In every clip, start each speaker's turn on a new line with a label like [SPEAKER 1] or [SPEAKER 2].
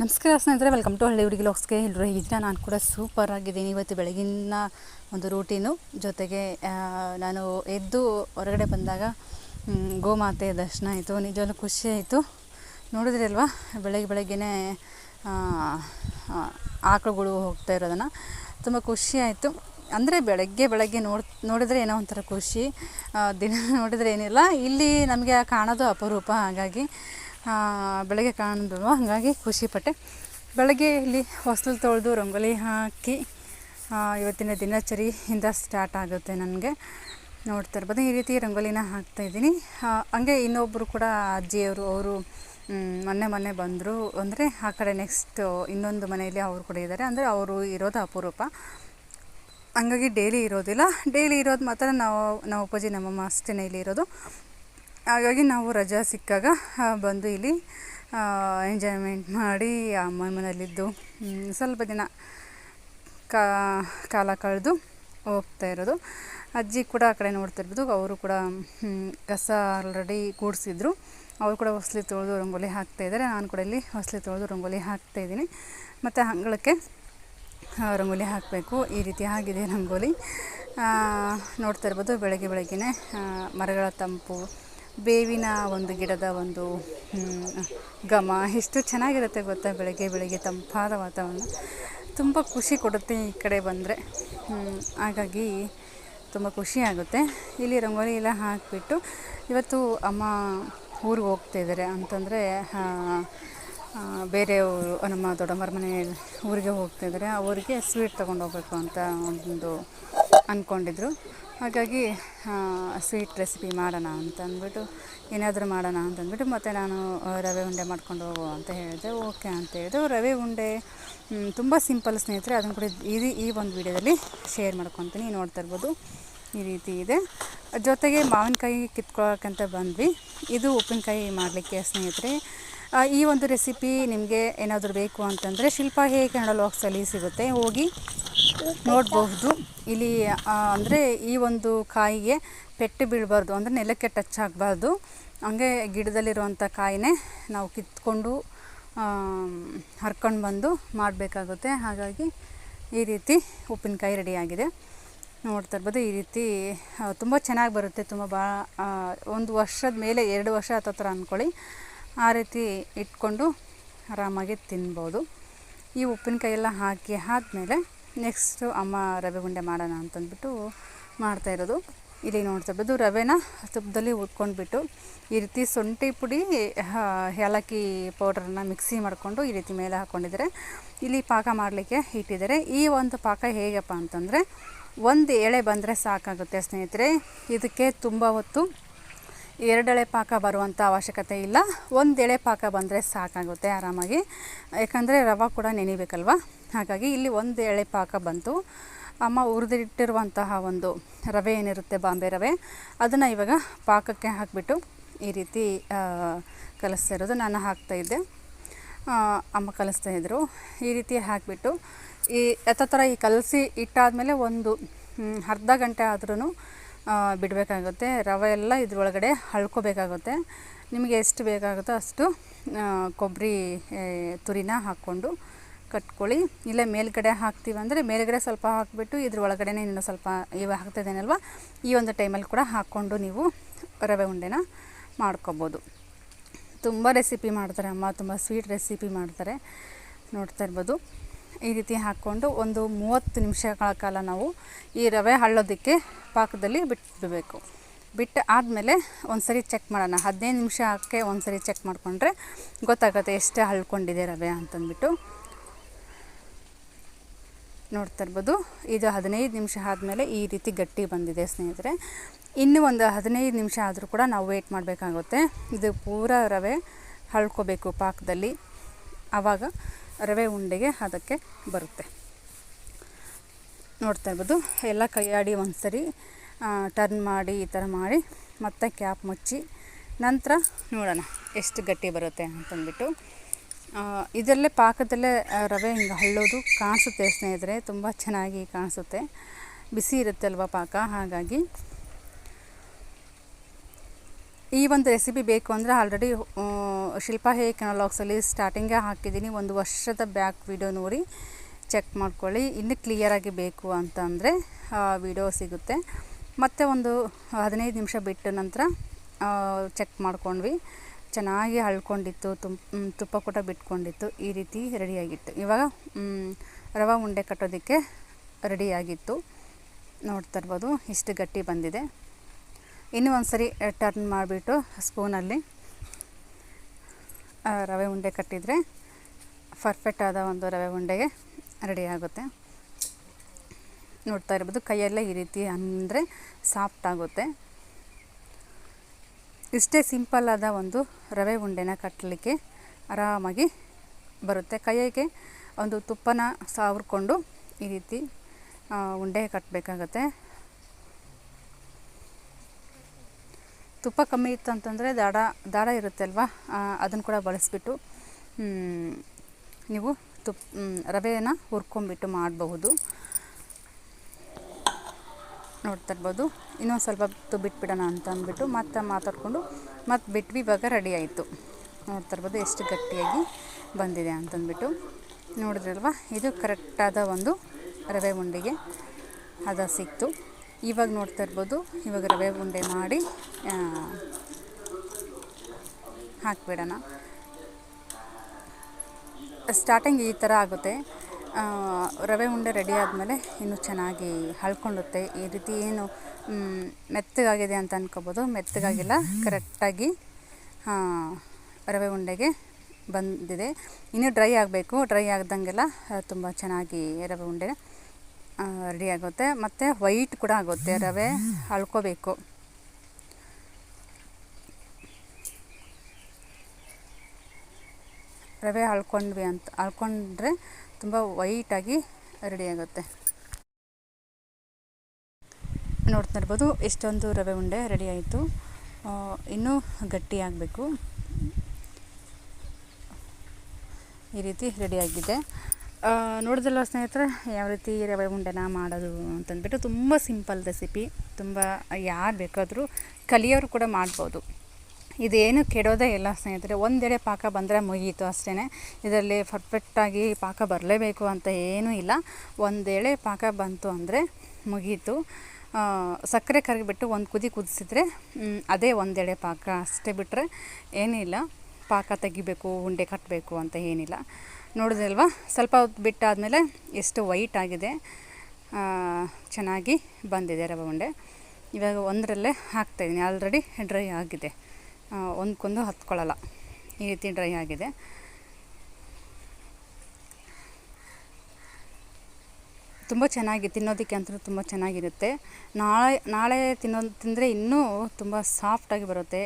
[SPEAKER 1] ನಮಸ್ಕಾರ ಸ್ನೇಹಿತರೆ welcome to ಹಳ್ಳಿ ಹುಡುಗಿ ಲಾಕ್ಸ್ಗೆ ಎಲ್ಲರೂ ಹೇಗಿದ್ದೀರಾ? ನಾನು ಕೂಡ ಸೂಪರ್ ಆಗಿದ್ದೀನಿ. ಇವತ್ತು ಬೆಳಗಿನ ಒಂದು ರೂಟೀನು ಜೊತೆಗೆ ನಾನು ಎದ್ದು ಹೊರಗಡೆ ಬಂದಾಗ ಗೋಮಾತೆ ದರ್ಶನ ಆಯಿತು. ನಿಜವಾಗ್ಲೂ ಖುಷಿ ಆಯಿತು. ನೋಡಿದ್ರಲ್ವಾ? ಬೆಳಗ್ಗೆ ಬೆಳಗ್ಗೆನೇ ಆಕಳುಗಳು ಹೋಗ್ತಾ ಇರೋದನ್ನು. ತುಂಬ ಖುಷಿ ಆಯಿತು. ಅಂದರೆ ಬೆಳಗ್ಗೆ ಬೆಳಗ್ಗೆ ನೋಡ್, ನೋಡಿದರೆ ಏನೋ ಒಂಥರ ಖುಷಿ. ದಿನ ನೋಡಿದರೆ ಏನಿಲ್ಲ. ಇಲ್ಲಿ ನಮಗೆ ಕಾಣೋದು ಅಪರೂಪ. ಹಾಗಾಗಿ ಬೆಳಗ್ಗೆ ಕಾಣಿದ್ರು ಹಾಗಾಗಿ ಖುಷಿಪಟ್ಟೆ ಬೆಳಗ್ಗೆ ಇಲ್ಲಿ ಹೊಸಲು ತೊಳೆದು ರಂಗೋಲಿ ಹಾಕಿ ಇವತ್ತಿನ ದಿನಚರಿಯಿಂದ ಸ್ಟಾರ್ಟ್ ಆಗುತ್ತೆ ನನಗೆ. ನೋಡ್ತಾ ಇರ್ಬೋದು. ಈ ರೀತಿ ರಂಗೋಲಿನ ಹಾಕ್ತಾಯಿದ್ದೀನಿ ಹಂಗೆ ಇನ್ನೊಬ್ಬರು ಕೂಡ ಅಜ್ಜಿಯವರು, ಅವರು ಮೊನ್ನೆ ಮೊನ್ನೆ ಬಂದರು ಅಂದರೆ ಆ ಕಡೆ ನೆಕ್ಸ್ಟ್ ಇನ್ನೊಂದು ಮನೆಯಲ್ಲಿ ಅವರು ಕೂಡ ಇದ್ದಾರೆ. ಅಂದರೆ ಅವರು ಇರೋದು ಅಪರೂಪ. ಹಂಗಾಗಿ ಡೈಲಿ ಇರೋದಿಲ್ಲ. ಡೈಲಿ ಇರೋದು ಮಾತ್ರ ನಾವು ನಾವು ಅಪ್ಪಾಜಿ, ನಮ್ಮಮ್ಮ ಅಷ್ಟೇ ಇಲ್ಲಿ ಇರೋದು. ಹಾಗಾಗಿ ನಾವು ರಜಾ ಸಿಕ್ಕಾಗ ಬಂದು ಇಲ್ಲಿ ಎಂಜಾಯ್ಮೆಂಟ್ ಮಾಡಿ ಅಮ್ಮನ ಮನೆಯಲ್ಲಿದ್ದು ಸ್ವಲ್ಪ ದಿನ ಕಾಲ ಕಳೆದು ಹೋಗ್ತಾ ಇರೋದು. ಅಜ್ಜಿ ಕೂಡ ಆ ಕಡೆ ನೋಡ್ತಾ ಇರ್ಬೋದು, ಅವರು ಕೂಡ ಕಸ ಆಲ್ರೆಡಿ ಕೂಡಿಸಿದ್ರು. ಅವರು ಕೂಡ ಹೊಸಲಿ ತೊಳೆದು ರಂಗೋಲಿ ಹಾಕ್ತಾಯಿದ್ದಾರೆ ನಾನು ಕೂಡ ಇಲ್ಲಿ ಹೊಸಲಿ ತೊಳೆದು ರಂಗೋಲಿ ಹಾಕ್ತಾಯಿದ್ದೀನಿ ಮತ್ತು ಅಂಗಳಕ್ಕೆ ರಂಗೋಲಿ ಹಾಕಬೇಕು. ಈ ರೀತಿ ಆಗಿದೆ ರಂಗೋಲಿ. ನೋಡ್ತಾ ಇರ್ಬೋದು, ಬೆಳಗ್ಗೆ ಬೆಳಗ್ಗೆನೇ ಮರಗಳ ತಂಪು ಬೇವಿನ ಒಂದು ಗಿಡದ ಒಂದು ಘಮ. ಎಷ್ಟು ಚೆನ್ನಾಗಿರುತ್ತೆ ಗೊತ್ತಾ ಬೆಳಗ್ಗೆ ಬೆಳಗ್ಗೆ ತಂಪಾದ ವಾತಾವರಣ. ತುಂಬ ಖುಷಿ ಕೊಡುತ್ತೆ ಈ ಕಡೆ ಬಂದರೆ. ಹಾಗಾಗಿ ತುಂಬ ಖುಷಿ ಆಗುತ್ತೆ. ಇಲ್ಲಿ ರಂಗೋಲಿ ಎಲ್ಲ ಹಾಕಿಬಿಟ್ಟು ಇವತ್ತು ಅಮ್ಮ ಊರಿಗೆ ಹೋಗ್ತಾ ಇದ್ದಾರೆ ಅಂತಂದರೆ ಆ, ಬೇರೆ ಊರು ನಮ್ಮ ದೊಡ್ಡಮ್ಮರ ಮನೆ ಊರಿಗೆ ಹೋಗ್ತಾ ಇದ್ದಾರೆ ಅವರಿಗೆ ಸ್ವೀಟ್ ತೊಗೊಂಡು ಹೋಗ್ಬೇಕು ಅಂತ ಒಂದು ಅಂದ್ಕೊಂಡಿದ್ರು ಹಾಗಾಗಿ ಸ್ವೀಟ್ ರೆಸಿಪಿ ಮಾಡೋಣ ಅಂತ ಅಂದ್ಬಿಟ್ಟು ಏನಾದರೂ ಮಾಡೋಣ ಅಂತ ಅಂದ್ಬಿಟ್ಟು ಮತ್ತೆ ನಾನು ರವೆ ಉಂಡೆ ಮಾಡ್ಕೊಂಡು ಹೋಗು ಅಂತ ಹೇಳಿದೆ. ಓಕೆ ಅಂತ ಹೇಳಿದೆ. ರವೆ ಉಂಡೆ ತುಂಬ ಸಿಂಪಲ್ ಸ್ನೇಹಿತರೆ, ಅದನ್ನು ಕೂಡ ಇದು, ಈ ಒಂದು ವಿಡಿಯೋದಲ್ಲಿ ಶೇರ್ ಮಾಡ್ಕೊತೀನಿ. ನೋಡ್ತಾ ಇರ್ಬೋದು. ಈ ರೀತಿ ಇದೆ. ಜೊತೆಗೆ ಮಾವಿನಕಾಯಿ ಕಿತ್ಕೊಳ್ಳೋಕ್ಕಂತ ಬಂದ್ವಿ. ಇದು ಉಪ್ಪಿನಕಾಯಿ ಮಾಡಲಿಕ್ಕೆ ಸ್ನೇಹಿತರೆ. ಈ ಒಂದು ರೆಸಿಪಿ ನಿಮಗೆ ಏನಾದರೂ ಬೇಕು ಅಂತಂದರೆ ಶಿಲ್ಪ ಹೇ ಕನ್ನಡ ಲಾಕ್ಸಲ್ಲಿ ಸಿಗುತ್ತೆ, ಹೋಗಿ ನೋಡಬಹುದು. ಇಲ್ಲಿ ಅಂದರೆ ಈ ಒಂದು ಕಾಯಿಗೆ ಪೆಟ್ಟು ಬೀಳಬಾರ್ದು, ಅಂದರೆ ನೆಲಕ್ಕೆ ಟಚ್ ಆಗಬಾರ್ದು. ಹಂಗೆ ಗಿಡದಲ್ಲಿರುವಂಥ ಕಾಯಿನೇ ನಾವು ಕಿತ್ಕೊಂಡು ಹರ್ಕೊಂಡು ಬಂದು ಮಾಡಬೇಕಾಗುತ್ತೆ. ಹಾಗಾಗಿ ಈ ರೀತಿ ಉಪ್ಪಿನಕಾಯಿ ರೆಡಿಯಾಗಿದೆ. ನೋಡ್ತಾ ಇರ್ಬೋದು, ಈ ರೀತಿ ತುಂಬ ಚೆನ್ನಾಗಿ ಬರುತ್ತೆ, ತುಂಬ ಬಾ ಒಂದು ವರ್ಷದ ಮೇಲೆ ಎರಡು ವರ್ಷ ಹತ್ತತ್ರ ಅಂದ್ಕೊಳ್ಳಿ. ಆ ರೀತಿ ಇಟ್ಕೊಂಡು ಆರಾಮಾಗಿ ತಿನ್ಬೋದು. ಈ ಉಪ್ಪಿನಕಾಯಿ ಎಲ್ಲ ಹಾಕಿ ಆದಮೇಲೆ ನೆಕ್ಸ್ಟು ಅಮ್ಮ ರವೆ ಉಂಡೆ ಮಾಡೋಣ ಅಂತಂದ್ಬಿಟ್ಟು ಮಾಡ್ತಾ ಇರೋದು. ಇಲ್ಲಿ ನೋಡ್ತಾ ಇರೋದು ರವೆನ ತುಪ್ಪದಲ್ಲಿ ಉಟ್ಕೊಂಡ್ಬಿಟ್ಟು ಈ ರೀತಿ ಸೊಂಟಿ ಪುಡಿ ಏಲಕ್ಕಿ ಪೌಡ್ರನ್ನ ಮಿಕ್ಸಿ ಮಾಡಿಕೊಂಡು ಈ ರೀತಿ ಮೇಲೆ ಹಾಕ್ಕೊಂಡಿದ್ದಾರೆ ಇಲ್ಲಿ ಪಾಕ ಮಾಡಲಿಕ್ಕೆ ಇಟ್ಟಿದ್ದಾರೆ. ಈ ಒಂದು ಪಾಕ ಹೇಗಪ್ಪ ಅಂತಂದರೆ, ಒಂದು ಎಳೆ ಬಂದರೆ ಸಾಕಾಗುತ್ತೆ ಸ್ನೇಹಿತರೆ. ಇದಕ್ಕೆ ತುಂಬ ಹೊತ್ತು ಎರಡೆಳೆ ಪಾಕ ಬರುವಂಥ ಅವಶ್ಯಕತೆ ಇಲ್ಲ. ಒಂದು ಎಳೆ ಪಾಕ ಬಂದರೆ ಸಾಕಾಗುತ್ತೆ ಆರಾಮಾಗಿ. ಯಾಕಂದರೆ ರವೆ ಕೂಡ ನೆನಿಬೇಕಲ್ವ? ಹಾಗಾಗಿ ಇಲ್ಲಿ ಒಂದು ಎಳೆ ಪಾಕ ಬಂತು. ಅಮ್ಮ ಉರಿದಿಟ್ಟಿರುವಂತಹ ಒಂದು ರವೆ ಏನಿರುತ್ತೆ ಬಾಂಬೆ ರವೆ, ಅದನ್ನು ಇವಾಗ ಪಾಕಕ್ಕೆ ಹಾಕಿಬಿಟ್ಟು ಈ ರೀತಿ ಕಲಿಸ್ತಾ ಇರೋದು ನಾನು ಹಾಕ್ತಾಯಿದ್ದೆ ಅಮ್ಮ ಕಲಿಸ್ತಾ ಇದ್ದರು ಈ ರೀತಿ ಹಾಕಿಬಿಟ್ಟು ಈ ಥರ ಈ ಕಲಸಿ ಇಟ್ಟಾದಮೇಲೆ ಒಂದು ಅರ್ಧ ಗಂಟೆ ಆದ್ರೂ ಬಿಡಬೇಕಾಗುತ್ತೆ. ರವೆ ಎಲ್ಲ ಇದ್ರೊಳಗಡೆ ಹಳ್ಕೊಬೇಕಾಗುತ್ತೆ. ನಿಮಗೆ ಎಷ್ಟು ಬೇಕಾಗುತ್ತೋ ಅಷ್ಟು ಕೊಬ್ಬರಿ ತುರಿನ ಹಾಕ್ಕೊಂಡು ಕಟ್ಕೊಳ್ಳಿ. ಇಲ್ಲ ಮೇಲ್ಗಡೆ ಹಾಕ್ತೀವಂದರೆ ಮೇಲ್ಗಡೆ ಸ್ವಲ್ಪ ಹಾಕಿಬಿಟ್ಟು ಇದ್ರ ಒಳಗಡೆ ಇನ್ನೂ ಸ್ವಲ್ಪ ಇವಾಗ ಹಾಕ್ತಿದ್ದೇನಲ್ವ ಈ ಒಂದು ಟೈಮಲ್ಲಿ ಕೂಡ ಹಾಕ್ಕೊಂಡು ನೀವು ರವೆ ಉಂಡೆನ ಮಾಡ್ಕೊಬೋದು. ತುಂಬ ರೆಸಿಪಿ ಮಾಡ್ತಾರೆ ಅಮ್ಮ. ತುಂಬ ಸ್ವೀಟ್ ರೆಸಿಪಿ ಮಾಡ್ತಾರೆ. ನೋಡ್ತಾ ಇರ್ಬೋದು. ಈ ರೀತಿ ಹಾಕ್ಕೊಂಡು ಒಂದು ಮೂವತ್ತು ನಿಮಿಷಗಳ ಕಾಲ ನಾವು ಈ ರವೆ ಹಳ್ಳೋದಕ್ಕೆ ಪಾಕದಲ್ಲಿ ಬಿಟ್ಬಿಡಬೇಕು. ಬಿಟ್ಟು ಆದಮೇಲೆ ಒಂದು ಸರಿ ಚೆಕ್ ಮಾಡೋಣ. ಹದಿನೈದು ನಿಮಿಷಕ್ಕೆ ಒಂದು ಸರಿ ಚೆಕ್ ಮಾಡಿಕೊಂಡ್ರೆ ಗೊತ್ತಾಗುತ್ತೆ ಎಷ್ಟು ಹಳ್ಕೊಂಡಿದೆ ರವೆ ಅಂತಂದ್ಬಿಟ್ಟು. ನೋಡ್ತಾ ಇರ್ಬೋದು, ಇದು ಹದಿನೈದು ನಿಮಿಷ ಆದಮೇಲೆ ಈ ರೀತಿ ಗಟ್ಟಿ ಬಂದಿದೆ ಸ್ನೇಹಿತರೆ. ಇನ್ನೂ ಒಂದು ಹದಿನೈದು ನಿಮಿಷ ಆದರೂ ಕೂಡ ನಾವು ವೆಯ್ಟ್ ಮಾಡಬೇಕಾಗುತ್ತೆ. ಇದು ಪೂರ ರವೆ ಹಳ್ಕೋಬೇಕು ಪಾಕದಲ್ಲಿ. ಆವಾಗ ರವೆ ಉಂಡೆಗೆ ಅದಕ್ಕೆ ಬರುತ್ತೆ. ನೋಡ್ತಾ ಇರ್ಬೋದು, ಎಲ್ಲ ಕೈಯಾಡಿ ಒಂದು ಸರಿ ಟರ್ನ್ ಮಾಡಿ ಈ ಥರ ಮಾಡಿ ಮತ್ತೆ ಕ್ಯಾಪ್ ಮುಚ್ಚಿ ನಂತರ ನೋಡೋಣ ಎಷ್ಟು ಗಟ್ಟಿ ಬರುತ್ತೆ ಅಂತಂದ್ಬಿಟ್ಟು ಇದರಲ್ಲೇ ಪಾಕದಲ್ಲೇ ರವೆ ಹಿಂಗೆ ಹಳ್ಳೋದು ಕಾಣಿಸುತ್ತೆ ಸ್ನೇಹಿತರೆ, ತುಂಬ ಚೆನ್ನಾಗಿ ಕಾಣಿಸುತ್ತೆ. ಬಿಸಿ ಇರುತ್ತೆ ಅಲ್ವಾ ಪಾಕ? ಹಾಗಾಗಿ ಈ ಒಂದು ರೆಸಿಪಿ ಬೇಕು ಅಂದರೆ ಆಲ್ರೆಡಿ ಶಿಲ್ಪಾ ಹೇ ಕೆನಲಾಗ್ಸಲ್ಲಿ ಸ್ಟಾರ್ಟಿಂಗೇ ಹಾಕಿದ್ದೀನಿ. ಒಂದು ವರ್ಷದ ಬ್ಯಾಕ್ ವಿಡಿಯೋ ನೋಡಿ ಚೆಕ್ ಮಾಡ್ಕೊಳ್ಳಿ. ಇನ್ನೂ ಕ್ಲಿಯರಾಗಿ ಬೇಕು ಅಂತಂದರೆ ವಿಡಿಯೋ ಸಿಗುತ್ತೆ. ಮತ್ತು ಒಂದು ಹದಿನೈದು ನಿಮಿಷ ಬಿಟ್ಟ ನಂತರ ಚೆಕ್ ಮಾಡ್ಕೊಂಡ್ವಿ. ಚೆನ್ನಾಗಿ ಅಳ್ಕೊಂಡಿತ್ತು ತುಪ್ಪ ಕೂಡ ಬಿಟ್ಕೊಂಡಿತ್ತು. ಈ ರೀತಿ ರೆಡಿಯಾಗಿತ್ತು ಇವಾಗ ರವೆ ಉಂಡೆ ಕಟ್ಟೋದಕ್ಕೆ ರೆಡಿಯಾಗಿತ್ತು ನೋಡ್ತಾ ಇರ್ಬೋದು, ಇಷ್ಟು ಗಟ್ಟಿ ಬಂದಿದೆ. ಇನ್ನೂ ಒಂದು ಸರಿ ಟರ್ನ್ ಮಾಡಿಬಿಟ್ಟು ಸ್ಪೂನಲ್ಲಿ ರವೆ ಉಂಡೆ ಕಟ್ಟಿದರೆ ಪರ್ಫೆಕ್ಟ್ ಆದ ಒಂದು ರವೆ ಉಂಡೆಗೆ ರೆಡಿ ಆಗುತ್ತೆ. ನೋಡ್ತಾ ಇರ್ಬೋದು, ಕೈಯೆಲ್ಲ ಈ ರೀತಿ ಅಂದರೆ ಸಾಫ್ಟ್ ಆಗುತ್ತೆ. ಇಷ್ಟೇ ಸಿಂಪಲ್ ಆದ ಒಂದು ರವೆ ಉಂಡೆನ ಕಟ್ಟಲಿಕ್ಕೆ ಆರಾಮಾಗಿ ಬರುತ್ತೆ. ಕೈಯಿಗೆ ಒಂದು ತುಪ್ಪನ ಸಾವ್ರಿಕೊಂಡು ಈ ರೀತಿ ಉಂಡೆ ಕಟ್ಟಬೇಕಾಗತ್ತೆ ತುಪ್ಪ ಕಮ್ಮಿ ಇತ್ತು ಅಂತಂದರೆ ದಾಡ ದಾಡ ಇರುತ್ತೆ ಅಲ್ವಾ ಅದನ್ನು ಕೂಡ ಬಳಸಿಬಿಟ್ಟು ನೀವು ತುಪ್ಪ ರವೆಯನ್ನು ಹುರ್ಕೊಂಬಿಟ್ಟು ಮಾಡಬಹುದು. ನೋಡ್ತಾ ಇರ್ಬೋದು ಇನ್ನೊಂದು ಸ್ವಲ್ಪ ಹೊತ್ತು ಬಿಟ್ಬಿಡೋಣ ಅಂತ ಅಂದ್ಬಿಟ್ಟು ಮತ್ತೆ ಮಾತಾಡಿಕೊಂಡು ಮತ್ತೆ ಬಿಟ್ವಿ ಇವಾಗ ರೆಡಿ ಆಯಿತು. ನೋಡ್ತಾ ಇರ್ಬೋದು ಎಷ್ಟು ಗಟ್ಟಿಯಾಗಿ ಬಂದಿದೆ ಅಂತಂದ್ಬಿಟ್ಟು. ನೋಡಿದ್ರಲ್ವ? ಇದು ಕರೆಕ್ಟಾದ ಒಂದು ರವೆ ಉಂಡಿಗೆ. ಅದು ಸಿಕ್ತು. ಇವಾಗ ನೋಡ್ತಾ ಇರ್ಬೋದು. ಇವಾಗ ರವೆ ಉಂಡೆ ಮಾಡಿ ಹಾಕಿಬಿಡೋಣ. ಸ್ಟಾರ್ಟಿಂಗ್ ಈ ಥರ ಆಗುತ್ತೆ. ರವೆ ಉಂಡೆ ರೆಡಿ ಆದಮೇಲೆ ಇನ್ನೂ ಚೆನ್ನಾಗಿ ಹಳ್ಕೊಳ್ಳುತ್ತೆ ಈ ರೀತಿ ಏನು ಮೆತ್ತಗಾಗಿದೆ ಅಂತ ಅನ್ಕೋಬೋದು. ಮೆತ್ತಗಾಗಿಲ್ಲ, ಕರೆಕ್ಟಾಗಿ ರವೆ ಉಂಡೆಗೆ ಬಂದಿದೆ. ಇನ್ನೂ ಡ್ರೈ ಆಗಬೇಕು. ಡ್ರೈ ಆಗ್ದಂಗೆಲ್ಲ ತುಂಬ ಚೆನ್ನಾಗಿ ರವೆ ಉಂಡೆ ರೆಡಿ ಆಗುತ್ತೆ. ಮತ್ತು ವೈಟ್ ಕೂಡ ಆಗುತ್ತೆ, ರವೆ ಅಳ್ಕೋಬೇಕು. ರವೆ ಹಳ್ಕೊಂಡ್ವಿ ಅಂತ, ಅಳ್ಕೊಂಡ್ರೆ ತುಂಬ ವೈಟಾಗಿ ರೆಡಿ ಆಗುತ್ತೆ. ನೋಡ್ತಾ ಇರ್ಬೋದು, ಎಷ್ಟೊಂದು ರವೆ ಉಂಡೆ ರೆಡಿ ಆಯಿತು. ಇನ್ನೂ ಗಟ್ಟಿ ಆಗಬೇಕು. ಈ ರೀತಿ ರೆಡಿಯಾಗಿದೆ ನೋಡಿದಲ್ಲ ಸ್ನೇಹಿತರೆ, ಯಾವ ರೀತಿ ರವೆ ಉಂಡೆನ ಮಾಡೋದು ಅಂತಂದ್ಬಿಟ್ಟು ತುಂಬ ಸಿಂಪಲ್ ರೆಸಿಪಿ ತುಂಬ ಯಾರು ಬೇಕಾದರೂ ಕಲಿಯೋರು ಕೂಡ ಮಾಡ್ಬೋದು. ಇದೇನು ಕೆಡೋದೇ ಇಲ್ಲ ಸ್ನೇಹಿತರೆ, ಒಂದೆಡೆ ಪಾಕ ಬಂದರೆ ಮುಗಿಯಿತು ಅಷ್ಟೇ ಇದರಲ್ಲಿ ಪರ್ಫೆಕ್ಟಾಗಿ ಪಾಕ ಬರಲೇಬೇಕು ಅಂತ ಏನೂ ಇಲ್ಲ. ಒಂದೆಳೆ ಪಾಕ ಬಂತು ಅಂದರೆ ಮುಗೀತು. ಸಕ್ಕರೆ ಕರಗಿಬಿಟ್ಟು ಒಂದು ಕುದಿ ಕುದಿಸಿದ್ರೆ ಅದೇ ಒಂದೆಡೆ ಪಾಕ ಅಷ್ಟೇ ಬಿಟ್ಟರೆ ಏನಿಲ್ಲ. ಪಾಕ ತೆಗಿಬೇಕು, ಉಂಡೆ ಕಟ್ಟಬೇಕು ಅಂತ ಏನಿಲ್ಲ. ನೋಡಿದ್ರಲ್ವ? ಸ್ವಲ್ಪ ಹೊತ್ತು ಬಿಟ್ಟಾದಮೇಲೆ ಎಷ್ಟು ವೈಟ್ ಆಗಿದೆ ಚೆನ್ನಾಗಿ ಬಂದಿದೆ ರವೆ ಉಂಡೆ. ಇವಾಗ ಒಂದರಲ್ಲೇ ಹಾಕ್ತಾಯಿದ್ದೀನಿ ಆಲ್ರೆಡಿ ಡ್ರೈ ಆಗಿದೆ. ಒಂದ್ಕೊಂದು ಹತ್ಕೊಳ್ಳಲ್ಲ. ಈ ರೀತಿ ಡ್ರೈ ಆಗಿದೆ. ತುಂಬ ಚೆನ್ನಾಗಿ ತಿನ್ನೋದಕ್ಕೆ ಅಂತೂ ತುಂಬ ಚೆನ್ನಾಗಿರುತ್ತೆ. ನಾಳೆ ನಾಳೆ ತಿನ್ನೋ, ತಿಂದರೆ ಇನ್ನೂ ತುಂಬ ಸಾಫ್ಟಾಗಿ ಬರುತ್ತೆ.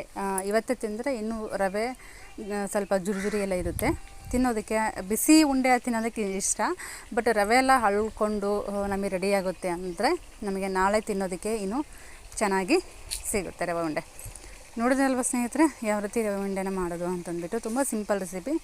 [SPEAKER 1] ಇವತ್ತೇ ತಿಂದರೆ ಇನ್ನೂ ರವೆ ಸ್ವಲ್ಪ ಜುರುಜುರಿ ಎಲ್ಲ ಇರುತ್ತೆ. ತಿನ್ನೋದಕ್ಕೆ, ಬಿಸಿ ಉಂಡೆ ತಿನ್ನೋದಕ್ಕೆ ಇಷ್ಟ. ಬಟ್ ರವೆ ಎಲ್ಲ ಹಳ್ಕೊಂಡು ನಮಗೆ ರೆಡಿಯಾಗುತ್ತೆ ಅಂದರೆ ನಮಗೆ ನಾಳೆ ತಿನ್ನೋದಕ್ಕೆ ಇನ್ನೂ ಚೆನ್ನಾಗಿ ಸಿಗುತ್ತೆ ರವೆ ಉಂಡೆ. ನೋಡಿದ್ರಲ್ವ ಸ್ನೇಹಿತರೆ, ಯಾವ ರೀತಿ ರವೆ ಉಂಡೆನ ಮಾಡೋದು ಅಂತಂದ್ಬಿಟ್ಟು. ತುಂಬ ಸಿಂಪಲ್ ರೆಸಿಪಿ